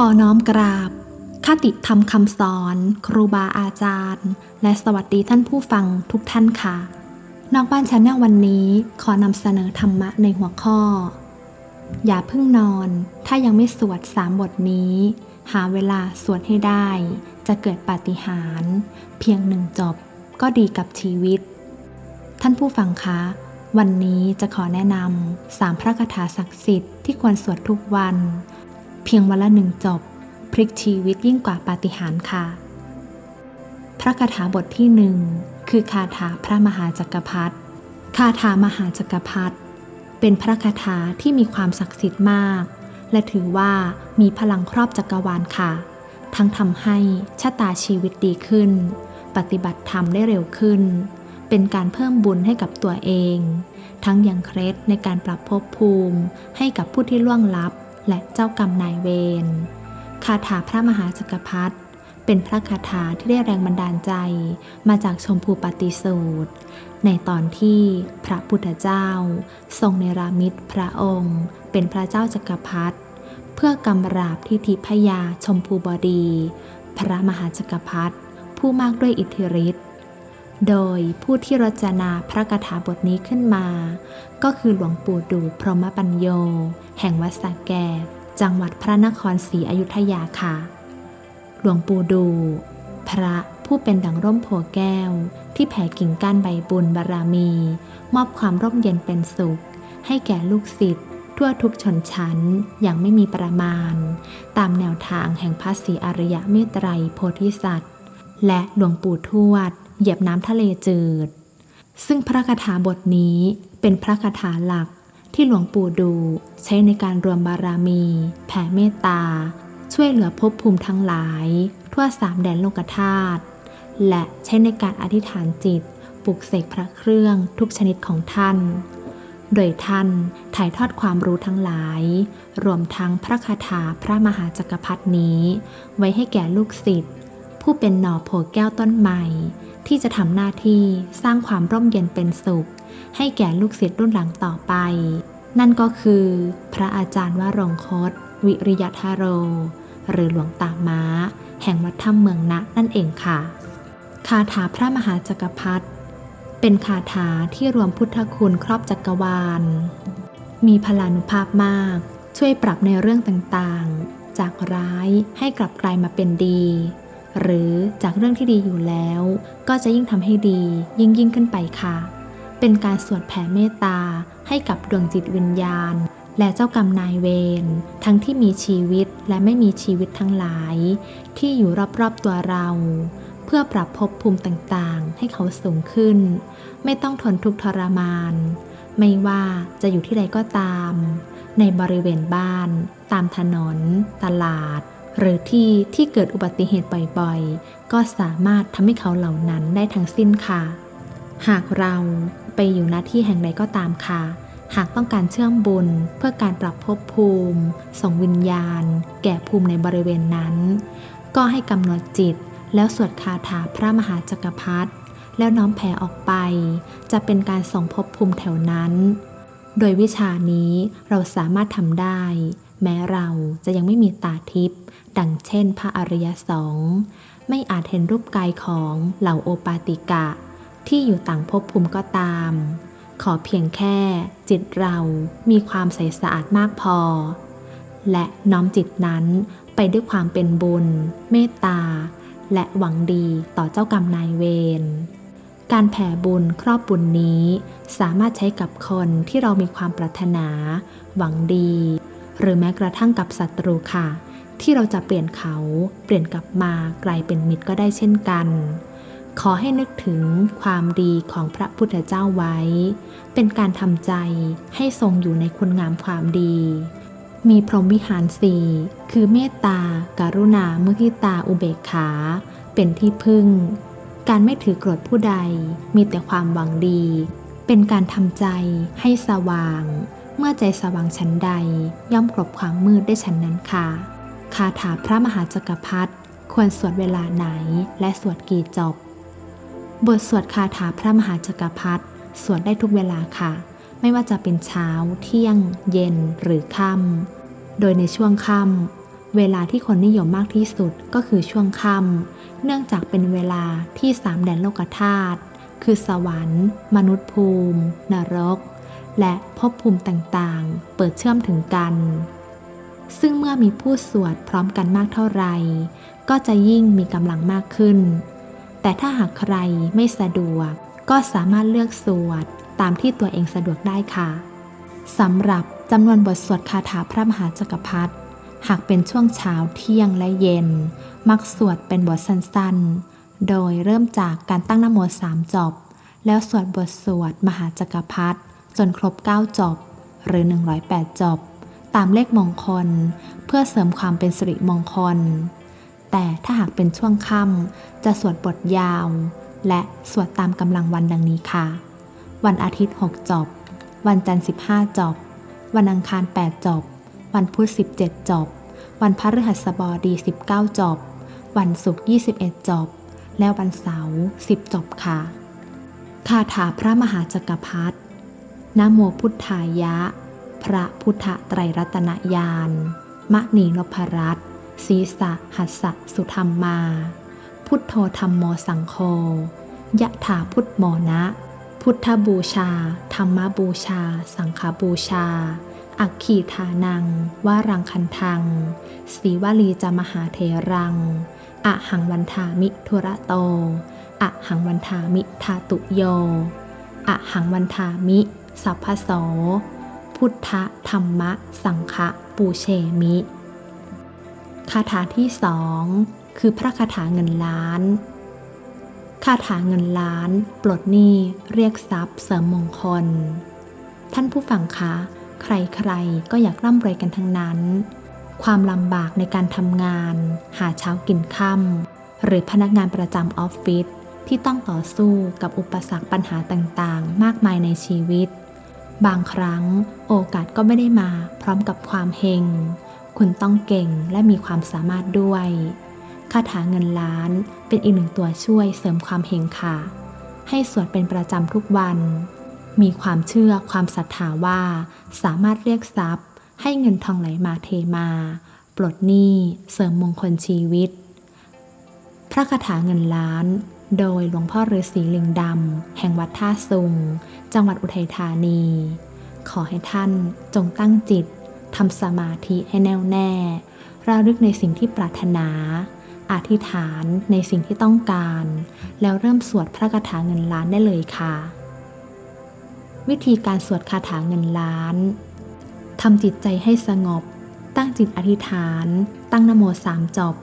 ขอน้อมกราบคติธรรมคำสอน ครูบาอาจารย์ และสวัสดีท่านผู้ฟังทุกท่านค่ะ นอกบ้านชาแนลวันนี้ขอนำเสนอธรรมะในหัวข้อ อย่าเพิ่งนอน ถ้ายังไม่สวดสามบทนี้ หาเวลาสวดให้ได้ จะเกิดปาฏิหาริย์เพียงหนึ่งจบก็ดีกับชีวิต ท่านผู้ฟังคะวันนี้จะขอแนะนำสามพระคาถาศักดิ์สิทธิ์ที่ควรสวดทุกวัน เพียงวันละหนึ่งจบ พลิกชีวิตยิ่งกว่าปาฏิหาริย์ค่ะ พระคาถาบทที่หนึ่งคือคาถาพระมหาจักรพรรดิคาถามหาจักรพรรดิเป็นพระคาถาที่มีความศักดิ์สิทธิ์มาก และถือว่ามีพลังครอบจักรวาลค่ะ ทั้งทำให้ชะตาชีวิตดีขึ้น ปฏิบัติธรรมได้เร็วขึ้น เป็นการเพิ่มบุญให้กับตัวเอง ทั้งยังเคล็ดในการปรับภพภูมิให้กับผู้ที่ล่วงลับ และเจ้ากรรมนายเวร คาถาพระมหาจักรพรรดิเป็นพระคาถาที่ได้แรงบันดาลใจมาจากชมพูปฏิสูตร ในตอนที่พระพุทธเจ้า ทรงเนรมิตพระองค์ เป็นพระเจ้าจักรพรรดิเพื่อกำราบทิธิพยาชมพูบดี พระมหาจักรพรรดิผู้มากด้วยอิทธิฤทธิ์ โดยผู้ที่รจนาพระคาถาบทนี้ขึ้นมา ก็คือหลวงปู่ดูพรหมปัญโย แห่งวัดสระแกจังหวัดพระนครศรีอยุธยาค่ะ หลวงปู่ดู พระผู้เป็นดังร่มโพแก้ว ที่แผ่กิ่งก้านใบบุญบารมี มอบความร่มเย็นเป็นสุข ให้แก่ลูกศิษย์ทั่วทุกชนชั้นอย่างไม่มีประมาณ ตามแนวทางแห่งพระศรีอริยเมตไตรโพธิสัตว์ และหลวงปู่ทวด เหยียบน้ำทะเลจืด ซึ่งพระคาถาบทนี้เป็นพระคาถาหลักที่หลวงปู่ดูใช้ในการรวมบารมี แผ่เมตตา ช่วยเหลือภพภูมิทั้งหลาย ทั่วสามแดนโลกธาตุและใช้ในการอธิษฐานจิตปลุกเสกพระเครื่องทุกชนิดของท่าน โดยท่านถ่ายทอดความรู้ทั้งหลาย รวมทั้งพระคาถาพระมหาจักรพรรดนี้ ไว้ให้แก่ลูกศิษย์ผู้เป็นหน่อโพแก้วต้นใหม่ ที่จะทำหน้าที่สร้างความร่มเย็นเป็นสุข ให้แก่ลูกศิษย์รุ่นหลังต่อไป นั่นก็คือ พระอาจารย์วรงคต วิริยทาโร หรือหลวงตาม้า แห่งวัดถ้ำเมืองนะนั่นเองค่ะ คาถาพระมหาจักรพรรดิเป็นคาถาที่รวมพุทธคุณครอบจักรวาล มีพลานุภาพมาก ช่วยปรับในเรื่องต่างๆ จากร้ายให้กลับกลายมาเป็นดี หรือจากเรื่องที่ดีอยู่แล้ว ก็จะยิ่งทำให้ดียิ่งยิ่งขึ้นไปค่ะ เป็นการสวดแผ่เมตตาให้กับดวงจิตวิญญาณ และเจ้ากรรมนายเวรทั้งที่มีชีวิตและไม่มีชีวิตทั้งหลาย ที่อยู่รอบๆตัวเรา เพื่อปรับภพภูมิต่างๆ ให้เขาสูงขึ้น ไม่ต้องทนทุกข์ทรมาน ไม่ว่าจะอยู่ที่ใดก็ตาม ในบริเวณบ้าน ตามถนน ตลาด หรือที่ที่เกิดอุบัติเหตุบ่อยๆ ก็สามารถทำให้เขาเหล่านั้นได้ทั้งสิ้นค่ะ หากเราไปอยู่ณที่แห่งใดก็ตามค่ะ หากต้องการเชื่อมบุญเพื่อการปรับภพภูมิ ส่งวิญญาณ แก่ภูมิในบริเวณนั้น ก็ให้กำหนดจิตแล้วสวดคาถาพระมหาจักรพรรดิแล้วน้อมแผ่ออกไป จะเป็นการส่งภพภูมิแถวนั้น โดยวิชานี้เราสามารถทำได้ แม้เราจะยังไม่มีตาทิพย์ดังเช่นพระอริยสงฆ์ไม่อาจเห็นรูปกายของเหล่าโอปาติกะ ที่อยู่ต่างภพภูมิก็ตาม ขอเพียงแค่จิตเรามีความใสสะอาดมากพอ และน้อมจิตนั้นไปด้วยความเป็นบุญ เมตตา และหวังดีต่อเจ้ากรรมนายเวรการแผ่บุญครอบบุญนี้ สามารถใช้กับคนที่เรามีความปรารถนา หวังดี หรือแม้กระทั่งกับศัตรูค่ะ ที่เราจะเปลี่ยนเขาเปลี่ยนกลับมากลายเป็นมิตรก็ได้เช่นกัน ขอให้นึกถึงความดีของพระพุทธเจ้าไว้ เป็นการทำใจให้ทรงอยู่ในคุณงามความดี มีพรหมวิหารสี่คือเมตตาการุณามุทิตาอุเบกขา เป็นที่พึ่ง การไม่ถือโกรธผู้ใดมีแต่ความหวังดี เป็นการทำใจให้สว่าง เมื่อใจสว่างชั้นใดย่อมกลบความมืดได้ชั้นนั้นค่ะคาถาพระมหาจักรพรรดิควรสวดเวลาไหนและสวดกี่จบบทสวดคาถาพระมหาจักรพรรดิสวดได้ทุกเวลาค่ะ ไม่ว่าจะเป็นเช้า เที่ยง เย็นหรือค่ำโดยในช่วงค่ำเวลาที่คนนิยมมากที่สุดก็คือช่วงค่ำเนื่องจากเป็นเวลาที่สามแดนโลกธาตุคือสวรรค์ มนุษย์ภูมิ นรก และภพภูมิต่างๆ เปิดเชื่อมถึงกัน ซึ่งเมื่อมีผู้สวดพร้อมกันมากเท่าไหร่ก็จะยิ่งมีกำลังมากขึ้น แต่ถ้าหากใครไม่สะดวก ก็สามารถเลือกสวดตามที่ตัวเองสะดวกได้ค่ะสำหรับจำนวนบทสวดคาถาพระมหาจักรพรรดิหากเป็นช่วงเช้าเที่ยงและเย็น มักสวดเป็นบทสั้นๆ โดยเริ่มจากการตั้งนโมสามจบ แล้วสวดบทสวดมหาจักรพรรดิ จนครบ 9 จบ หรือ 108 จบ ตามเลขมงคล เพื่อเสริมความเป็นสิริมงคล แต่ถ้าหากเป็นช่วงค่ำจะสวดบทยาว และสวดตามกำลังวันดังนี้ค่ะ วันอาทิตย์ 6 จบ วันจันทร์ 15 จบ วันอังคาร 8 จบ วันพุธ 17 จบ วันพฤหัสบดี 19 จบ วันศุกร์ 21 จบ และวันเสาร์ 10 จบค่ะ คาถาพระมหาจักรพรรดิ นโมพุทธายะ พระพุทธไตรรัตนญาณมะนีนพรัตศีสะหัสสะสุธรรมมา พุทโธธรรมโมสังโฆยะถาพุทธโมนะ พุทธบูชา ธรรมบูชา สังฆบูชา อักขีทานังวารังคันทังสีวลีจะมหาเทรังอะหังวันทามิทุระโตอะหังวันทามิทาตุโยอะหังวันทามิ สัพพโส พุทธธรรมะ สังฆะปูเชมิ คาถาที่สองคือพระคาถาเงินล้าน คาถาเงินล้าน ปลดหนี้เรียกทรัพย์เสริมมงคล ท่านผู้ฟังคะ ใครๆ ก็อยากร่ำรวยกันทั้งนั้น ความลำบากในการทำงาน หาเช้ากินค่ำหรือพนักงานประจำออฟฟิศที่ต้องต่อสู้กับอุปสรรคปัญหาต่างๆ มากมายในชีวิต บางครั้งโอกาสก็ไม่ได้มาพร้อมกับความเฮง คุณต้องเก่งและมีความสามารถด้วย คาถาเงินล้านเป็นอีกหนึ่งตัวช่วยเสริมความเฮงค่ะ ให้สวดเป็นประจำทุกวัน มีความเชื่อความศรัทธาว่า สามารถเรียกทรัพย์ ให้เงินทองไหลมาเทมา ปลดหนี้เสริมมงคลชีวิต พระคาถาเงินล้าน โดยหลวงพ่อฤาษีลิงดำ แห่งวัดท่าซุง จังหวัดอุทัยธานี ขอให้ท่านจงตั้งจิตทำสมาธิให้แน่วแน่ระลึกในสิ่งที่ปรารถนา อธิษฐานในสิ่งที่ต้องการ แล้วเริ่มสวดพระคาถาเงินล้านได้เลยค่ะ วิธีการสวดคาถาเงินล้านทำจิตใจให้สงบ ตั้งจิตอธิษฐาน ตั้งนโมสามจบ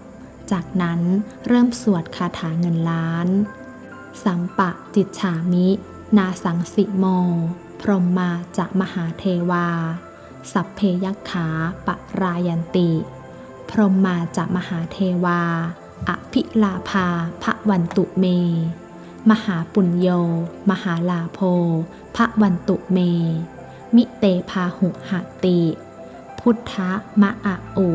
จากนั้นเริ่มสวดคาถาเงินล้าน สัมปะจิตฉามิ นาสังสิโม พรหมมาจะมหาเทวา สัพเพยักขาปะรายันติ พรหมมาจะมหาเทวา อภิลาภาพระวันตุเม มหาปุญโย มหาลาโภพระวันตุเม มิเตพาหุหติ พุทธมะอะอุ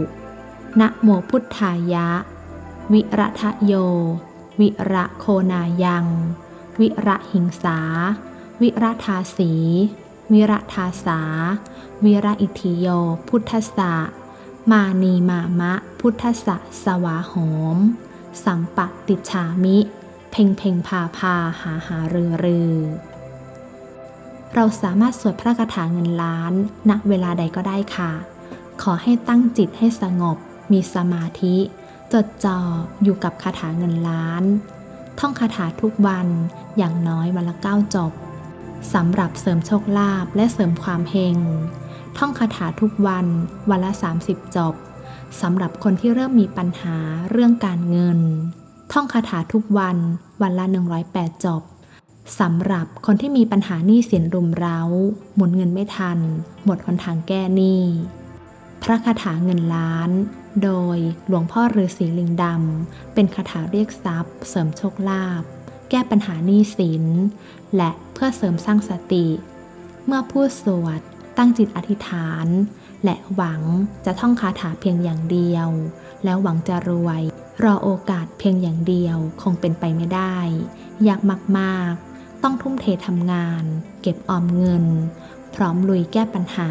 นะโมพุทธายะ วิระทะโย วิระโคนายัง วิระหิงสา วิระทาสี วิระทาสา วิระอิทิโย พุทธสะ มานีมามะ พุทธสะสวาโหม สัมปติชามิ เพ่งเพ่งพาพาหาหารือรือเราสามารถสวดพระคาถาเงินล้าน ณ เวลาใดก็ได้ค่ะ ขอให้ตั้งจิตให้สงบ มีสมาธิ จดจ่ออยู่กับคาถาเงินล้าน ท่องคาถาทุกวันอย่างน้อยวันละเก้าจบสำหรับเสริมโชคลาภและเสริมความเฮงท่องคาถาทุกวันวันละ 30 จบสำหรับคนที่เริ่มมีปัญหาเรื่องการเงิน ท่องคาถาทุกวันวันละ 108 จบสำหรับคนที่มีปัญหาหนี้สินรุมเร้า หมุนเงินไม่ทัน หมดหนทางแก้หนี้ พระคาถาเงินล้าน โดยหลวงพ่อฤาษีลิงดำ เป็นคาถาเรียกทรัพย์ เสริมโชคลาภ แก้ปัญหาหนี้สิน และเพื่อเสริมสร้างสติ เมื่อพูดสวดตั้งจิตอธิษฐาน และหวังจะท่องคาถาเพียงอย่างเดียว แล้วหวังจะรวย รอโอกาสเพียงอย่างเดียวคงเป็นไปไม่ได้ ยากมากๆ ต้องทุ่มเททำงาน เก็บออมเงิน พร้อมลุยแก้ปัญหา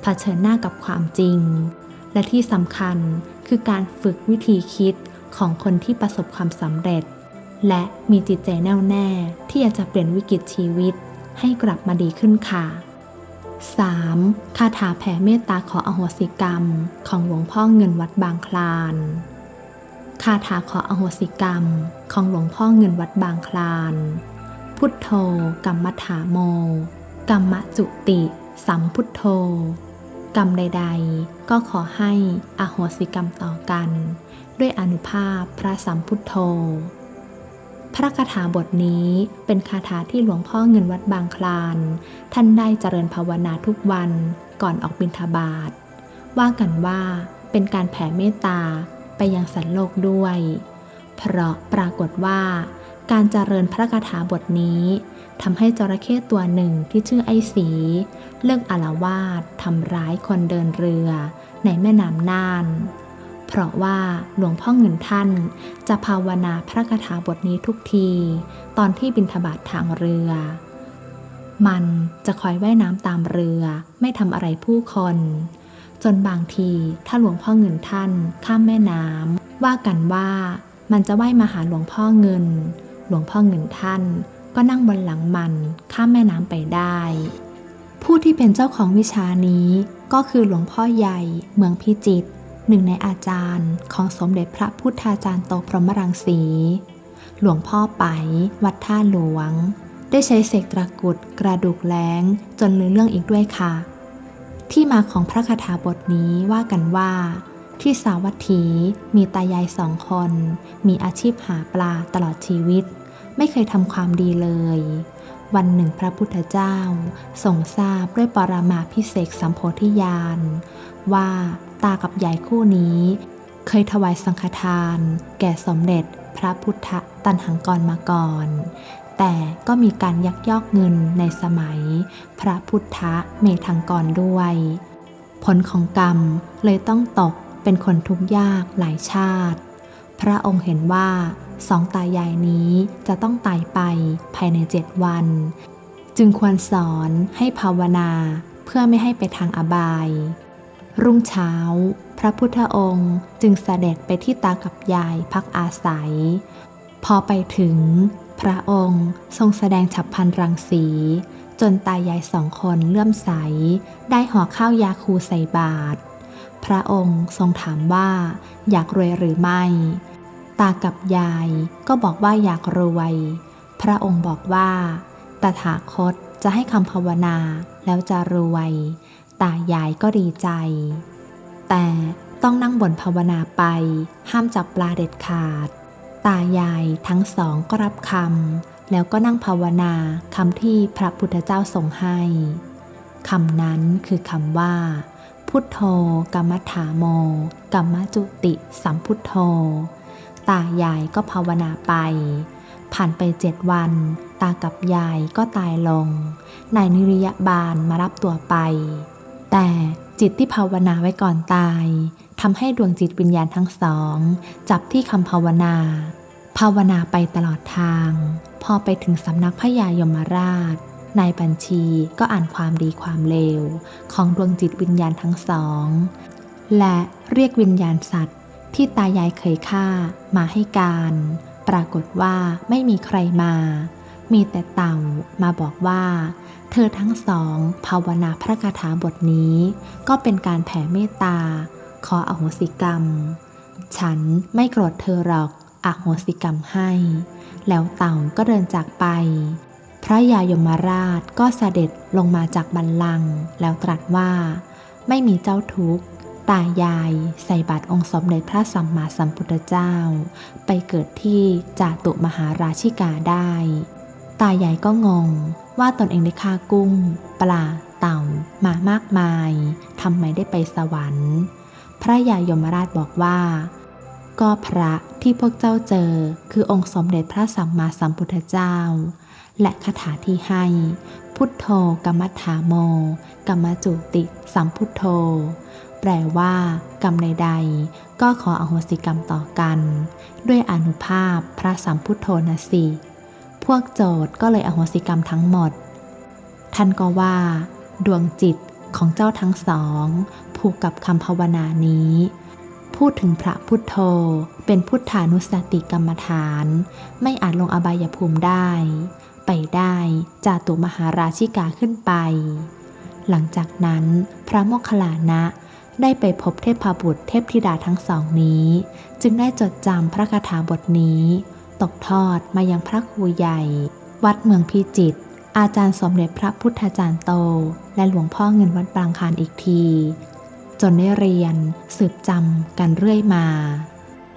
เผชิญหน้ากับความจริง และที่สำคัญคือการฝึกวิธีคิดของคนที่ประสบความสำเร็จ และมีจิตใจแน่วแน่ที่อยากจะเปลี่ยนวิกฤตชีวิตให้กลับมาดีขึ้นค่ะ 3. คาถาแผ่เมตตาขออโหสิกรรม ของหลวงพ่อเงินวัดบางคลาน คาถาขออโหสิกรรม ของหลวงพ่อเงินวัดบางคลาน พุทโธ กัมมถาโม กัมมจุติ สัมพุทโธ กรรมใด ๆ ก็ขอให้อโหสิกรรมต่อกัน ด้วยอนุภาพพระสัมพุทโธ พระคาถาบทนี้เป็นคาถาที่หลวงพ่อเงินวัดบางคลาน ท่านได้เจริญภาวนาทุกวันก่อนออกบิณฑบาตว่ากันว่าเป็นการแผ่เมตตาไปยังสัตว์โลกด้วย เพราะปรากฏว่า การเจริญพระคาถาบทนี้ทำให้จระเข้ตัวหนึ่งที่ชื่อไอ้สี เลิกอาละวาดทำร้ายคนเดินเรือในแม่น้ำน่าน เพราะว่าหลวงพ่อเงินท่านจะภาวนาพระคาถาบทนี้ทุกที ตอนที่บินทบาททางเรือ มันจะคอยว่ายน้ำตามเรือไม่ทำอะไรผู้คน จนบางทีถ้าหลวงพ่อเงินท่านข้ามแม่น้ำว่ากันว่ามันจะว่ายมาหาหลวงพ่อเงิน หลวงพ่อเงินท่าน ก็นั่งบนหลังมันข้ามแม่น้ำไปได้ ผู้ที่เป็นเจ้าของวิชานี้ก็คือหลวงพ่อใหญ่เมืองพิจิตรหนึ่งในอาจารย์ของสมเด็จพระพุทธาจารย์โตพรหมรังสี หลวงพ่อไป วัดท่าหลวง ได้ใช้เสกตะกุดกระดูกแล้งจนลือเรื่องอีกด้วยค่ะ ที่มาของพระคาถาบทนี้ว่ากันว่า ที่สาวัตถีมีตายายสองคน มีอาชีพหาปลาตลอดชีวิต ไม่เคยทำความดีเลย วันหนึ่งพระพุทธเจ้าทรงทราบด้วยปรามาพิเศษสัมโพธิญาณ ว่าตากับยายคู่นี้ เคยถวายสังฆทาน แก่สมเด็จพระพุทธตันหังกรมาก่อน แต่ก็มีการยักยอกเงินในสมัย พระพุทธเมธังกรด้วย ผลของกรรมเลยต้องตก เป็นคนทุกข์ยากหลายชาติ พระองค์เห็นว่าสองตายายนี้จะต้องตายไปภายในเจ็ดวัน จึงควรสอนให้ภาวนาเพื่อไม่ให้ไปทางอบาย รุ่งเช้า พระพุทธองค์จึงเสด็จไปที่ตากับยายพักอาศัย พอไปถึง พระองค์ทรงแสดงฉับพลันรังสี จนตายายสองคนเลื่อมใส ได้ห่อข้าวยาคูใส่บาตร พระองค์ทรงถามว่า อยากรวยหรือไม่ ตากับยายก็บอกว่าอยากรวย พระองค์บอกว่าตถาคตจะให้คำภาวนาแล้วจะรวย ตายายก็ดีใจ แต่ต้องนั่งบนภาวนาไป ห้ามจับปลาเด็ดขาด ตายายทั้งสองก็รับคำแล้วก็นั่งภาวนาคำที่พระพุทธเจ้าทรงให้คำนั้นคือคำว่า พุทโธกัมมถาโมกัมมจุติสัมพุทโธ ตายายก็ภาวนาไป ผ่านไปเจ็ดวัน ตากับยายก็ตายลง นายนิริยบาลมารับตัวไป แต่จิตที่ภาวนาไว้ก่อนตายทำให้ดวงจิตวิญญาณทั้งสอง จับที่คำภาวนา ภาวนาไปตลอดทาง พอไปถึงสำนักพระยายมราช นายบัญชีก็อ่านความดีความเลว ของดวงจิตวิญญาณทั้งสอง และเรียกวิญญาณสัตว์ ที่ตายายเคยฆ่ามาให้การ ปรากฏว่าไม่มีใครมา มีแต่เต่ามาบอกว่า เธอทั้งสอง ภาวนาพระคาถาบทนี้ ก็เป็นการแผ่เมตตา ขออโหสิกรรม ฉันไม่โกรธเธอหรอกอโหสิกรรมให้ แล้วเต่าก็เดินจากไป พระยายมราชก็เสด็จลงมาจากบัลลังก์แล้วตรัสว่า ไม่มีเจ้าทุกข์ตายายใส่บาตรองค์สมเด็จพระสัมมาสัมพุทธเจ้า ไปเกิดที่จาตุมหาราชิกาได้ ตายายก็งงว่าตนเองได้ฆ่ากุ้ง ปลาเต่ามามากมายทำไมได้ไปสวรรค์ พระยายมราชบอกว่า ก็พระที่พวกเจ้าเจอคือองค์สมเด็จพระสัมมาสัมพุทธเจ้า และคาถาที่ให้ พุทโธกัมมัฏฐาโมกัมมจุติสัมพุทโธ แปลว่า กรรมใดๆ ก็ขออโหสิกรรมต่อกัน ด้วยอนุภาพพระสัมพุทโธนสิพวกโจทย์ก็เลยอโหสิกรรมทั้งหมด ท่านก็ว่า ดวงจิตของเจ้าทั้งสอง ผูกกับคำภาวนานี้พูดถึงพระพุทโธเป็นพุทธานุสติกรรมฐาน ไม่อาจลงอบายภูมิได้ ไปได้จาตุมหาราชิกาขึ้นไป หลังจากนั้นพระโมคคัลลานะได้ไปพบเทพบุตรเทพธิดาทั้งสองนี้ จึงได้จดจำพระคาถาบทนี้ ตกทอดมายังพระครูใหญ่ วัดเมืองพิจิตรอาจารย์สมเด็จพระพุทธาจารย์โต และหลวงพ่อเงินวัดบางคานอีกที จนได้เรียนสืบจำกันเรื่อยมา